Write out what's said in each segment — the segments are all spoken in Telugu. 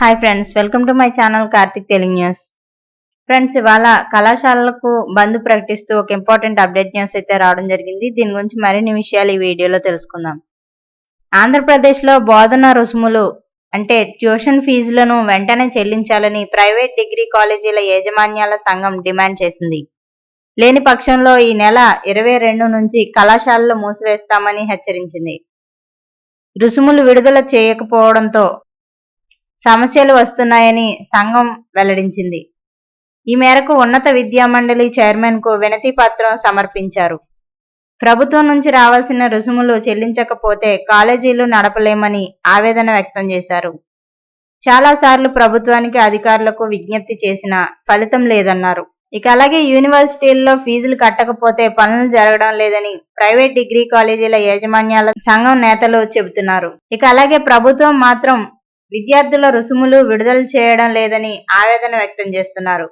Hi friends welcome to my channel Karthik Telugu news friends ఇవాళ కళాశాలలకు బంద్ ప్రకటిస్తూ ఒక ఇంపార్టెంట్ అప్డేట్ న్యూస్ అయితే రావడం జరిగింది. దీని గురించి మరిన్ని విషయాలు ఈ వీడియోలో తెలుసుకుందాం. ఆంధ్రప్రదేశ్లో బోధన రుసుములు అంటే ట్యూషన్ ఫీజులను వెంటనే చెల్లించాలని ప్రైవేట్ డిగ్రీ కాలేజీల యాజమాన్యాల సంఘం డిమాండ్ చేసింది. లేని పక్షంలో ఈ నెల ఇరవై రెండు నుంచి కళాశాలలు మూసివేస్తామని హెచ్చరించింది. రుసుములు విడుదల చేయకపోవడంతో సమస్యలు వస్తున్నాయని సంఘం వెల్లడించింది. ఈ మేరకు ఉన్నత విద్యామండలి చైర్మన్కు వినతి పత్రం సమర్పించారు. ప్రభుత్వం నుంచి రావాల్సిన రుసుములు చెల్లించకపోతే కాలేజీలు నడపలేమని ఆవేదన వ్యక్తం చేశారు. చాలాసార్లు ప్రభుత్వానికి అధికారులకు విజ్ఞప్తి చేసినా ఫలితం లేదన్నారు. ఇక అలాగే యూనివర్సిటీల్లో ఫీజులు కట్టకపోతే పనులు జరగడం లేదని ప్రైవేట్ డిగ్రీ కాలేజీల యాజమాన్యాల సంఘం నేతలు చెబుతున్నారు. ఇక అలాగే ప్రభుత్వం మాత్రం విద్యార్థుల రుసుములు విడుదల చేయడం లేదని ఆవేదన వ్యక్తం చేస్తున్నారు.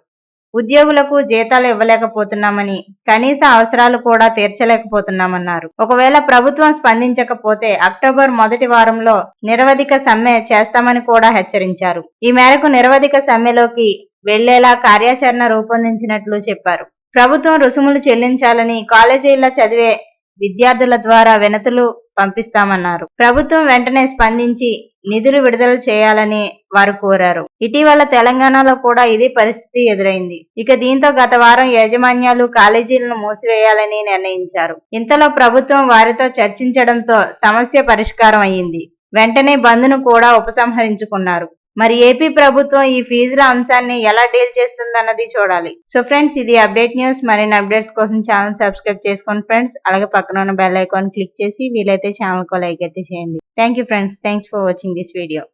ఉద్యోగులకు జీతాలు ఇవ్వలేకపోతున్నామని కనీస అవసరాలు కూడా తీర్చలేకపోతున్నామన్నారు. ఒకవేళ ప్రభుత్వం స్పందించకపోతే అక్టోబర్ మొదటి వారంలో నిరవధిక సమ్మె చేస్తామని కూడా హెచ్చరించారు. ఈ మేరకు నిరవధిక సమ్మెలోకి వెళ్ళేలా కార్యాచరణ రూపొందించినట్లు చెప్పారు. ప్రభుత్వం రుసుములు చెల్లించాలని కాలేజీల్లో చదివే విద్యార్థుల ద్వారా వినతులు పంపిస్తామన్నారు. ప్రభుత్వం వెంటనే స్పందించి నిధులు విడుదల చేయాలని వారు కోరారు. ఇటీవల తెలంగాణలో కూడా ఇదే పరిస్థితి ఎదురైంది. ఇక దీంతో గత వారం యాజమాన్యాలు కాలేజీలను మూసివేయాలని నిర్ణయించారు. ఇంతలో ప్రభుత్వం వారితో చర్చించడంతో సమస్య పరిష్కారం అయ్యింది. వెంటనే బంద్ను కూడా ఉపసంహరించుకున్నారు. మరి ఏపీ ప్రభుత్వం ఈ ఫీజుల అంశాన్ని ఎలా డీల్ చేస్తుందన్నది చూడాలి. సో ఫ్రెండ్స్ ఇది అప్డేట్ న్యూస్. మరిన్ని అప్డేట్స్ కోసం ఛానల్ సబ్స్క్రైబ్ చేసుకోండి ఫ్రెండ్స్. అలాగే పక్కన ఉన్న బెల్ ఐకాన్ క్లిక్ చేసి వీలైతే ఛానల్ కో లైక్ అయితే చేయండి. Thank you friends. Thanks for watching this video.